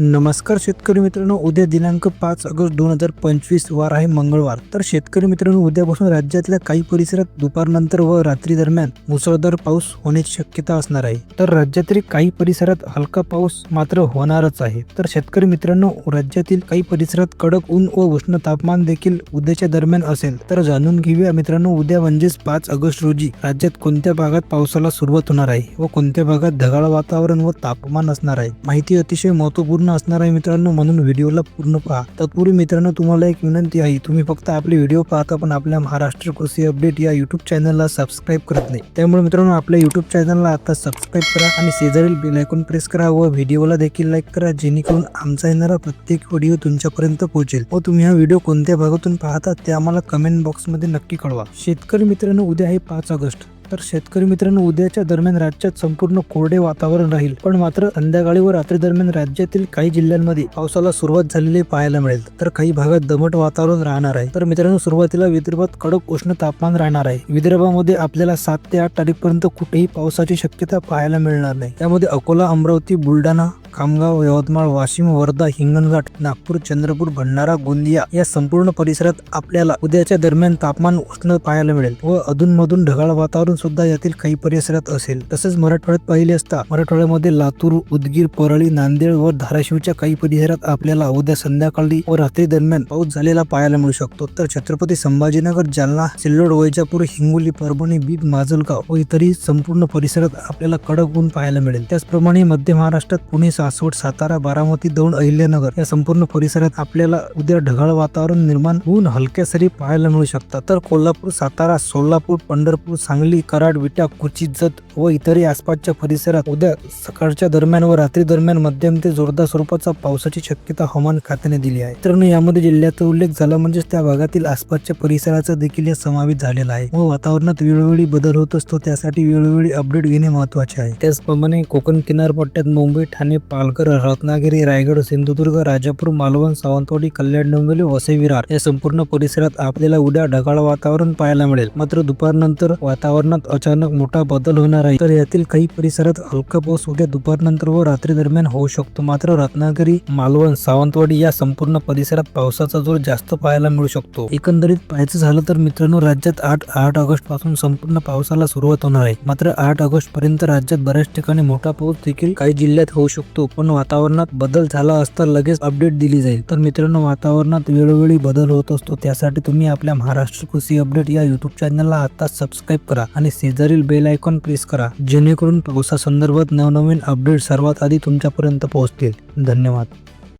नमस्कार शेतकरी मित्रांनो उद्या दिनांक पाच ऑगस्ट दोन हजार पंचवीस वार आहे मंगळवार. तर शेतकरी मित्रांनो उद्यापासून राज्यातल्या काही परिसरात दुपारनंतर व रात्री दरम्यान मुसळधार पाऊस होण्याची शक्यता असणार आहे. तर राज्यातील काही परिसरात हलका पाऊस मात्र होणारच आहे. तर शेतकरी मित्रांनो राज्यातील काही परिसरात कडक ऊन व उष्ण तापमान देखील उद्याच्या दरम्यान असेल. तर जाणून घेऊया मित्रांनो उद्या म्हणजेच पाच ऑगस्ट रोजी राज्यात कोणत्या भागात पावसाला सुरुवात होणार आहे व कोणत्या भागात ढगाळ वातावरण व तापमान असणार आहे. माहिती अतिशय महत्त्वपूर्ण असणार आहे मित्रांनो म्हणून व्हिडिओला पूर्ण पहा. तत्पूर्वी मित्रांनो तुम्हाला एक विनंती आहे तुम्ही फक्त आपले व्हिडिओ पाहता पण आपल्या महाराष्ट्र कृषी अपडेट या युट्यूब चॅनलला सबस्क्राईब करत नाही. त्यामुळे मित्रांनो आपल्या युट्यूब चॅनलला आता सबस्क्राईब करा आणि शेजारील बेल आयकॉन प्रेस करा व व्हिडिओला देखील लाईक करा जेणेकरून आमचा येणारा प्रत्येक व्हिडिओ तुमच्यापर्यंत पोहोचेल. व तुम्ही हा व्हिडिओ कोणत्या भागातून पाहता ते आम्हाला कमेंट बॉक्समध्ये नक्की कळवा. शेतकरी मित्रांनो उद्या आहे पाच ऑगस्ट. तर शेतकरी मित्रांनो उद्याच्या दरम्यान राज्यात संपूर्ण कोरडे वातावरण राहील. पण मात्र संध्याकाळी व रात्री दरम्यान राज्यातील काही जिल्ह्यांमध्ये पावसाला सुरुवात झालेली पाहायला मिळेल. तर काही भागात दमट वातावरण राहणार आहे. तर मित्रांनो सुरुवातीला विदर्भात कडक उष्ण तापमान राहणार आहे. विदर्भामध्ये आपल्याला सात ते आठ तारीख पर्यंत कुठेही पावसाची शक्यता पाहायला मिळणार नाही. त्यामध्ये अकोला अमरावती बुलढाणा खामगाव यवतमाळ वाशिम वर्धा हिंगणघाट नागपूर चंद्रपूर भंडारा गोंदिया या संपूर्ण परिसरात आपल्याला उद्याच्या दरम्यान तापमान उष्ण पाहायला मिळेल व अधूनमधून ढगाळ वातावरण सुद्धा यातील काही परिसरात असेल. तसेच मराठवाड्यात पाहिले असता मराठवाड्यामध्ये लातूर उदगीर परळी नांदेड व धाराशिवच्या काही परिसरात आपल्याला उद्या संध्याकाळी व रात्री दरम्यान पाऊस झालेला पाहायला मिळू शकतो. तर छत्रपती संभाजीनगर जालना सिल्लोड वैजापूर हिंगोली परभणी बीड माजलगाव व इतरही संपूर्ण परिसरात आपल्याला कडक ऊन पाहायला मिळेल. त्याचप्रमाणे मध्य महाराष्ट्रात पुणे सासवड सातारा बारामती दौंड अहिल्यानगर या संपूर्ण परिसरात आपल्याला उद्या ढगाळ वातावरण निर्माण होऊन हलक्या सरी पाहायला मिळू शकतात. तर कोल्हापूर सातारा सोलापूर पंढरपूर सांगली कराड विटा कुर्ची जत व इतरही आसपासच्या परिसरात उद्या सकाळच्या दरम्यान व रात्री दरम्यान मध्यम ते जोरदार स्वरूपाचा पावसाची शक्यता हवामान खात्याने दिली आहे. तर यामध्ये जिल्ह्याचा उल्लेख झाला म्हणजेच त्या भागातील आसपासच्या परिसराचा देखील या समावेश झालेला आहे. व वातावरणात वेळोवेळी बदल होत असतो त्यासाठी वेळोवेळी अपडेट घेणे महत्त्वाचे आहे. त्याचप्रमाणे कोकण किनारपट्ट्यात मुंबई ठाणे पालघर रत्नागिरी रायगड सिंधुदुर्ग राजापूर मालवण सावंतवाडी कल्याण डोंबिवली वसई विरार या संपूर्ण परिसरात आपल्याला उद्या ढगाळ वातावरण पाहायला मिळेल. मात्र दुपारनंतर वातावरणात अचानक मोठा बदल होणार आहे. तर यातील काही परिसरात हलका पाऊस उद्या दुपारनंतर व रात्री दरम्यान होऊ शकतो. मात्र रत्नागिरी मालवण सावंतवाडी या संपूर्ण परिसरात पावसाचा जोर जास्त पाहायला मिळू शकतो. एकंदरीत पाहायचं झालं तर मित्रांनो राज्यात आठ आठ ऑगस्टपासून संपूर्ण पावसाला सुरुवात होणार आहे. मात्र आठ ऑगस्ट पर्यंत राज्यात बऱ्याच ठिकाणी मोठा पाऊस देखील काही जिल्ह्यात होऊ शकतो. शकतो पण वातावरणात बदल झाला असता लगेच अपडेट दिली जाईल. तर मित्रांनो वातावरणात वेळोवेळी बदल होत असतो. त्यासाठी तुम्ही आपल्या महाराष्ट्र कृषी अपडेट या युट्यूब चॅनलला आता सबस्क्राईब करा आणि शेजारील बेल आयकॉन प्रेस करा जेणेकरून पावसासंदर्भात नवनवीन अपडेट सर्वात आधी तुमच्यापर्यंत पोहोचतील. धन्यवाद.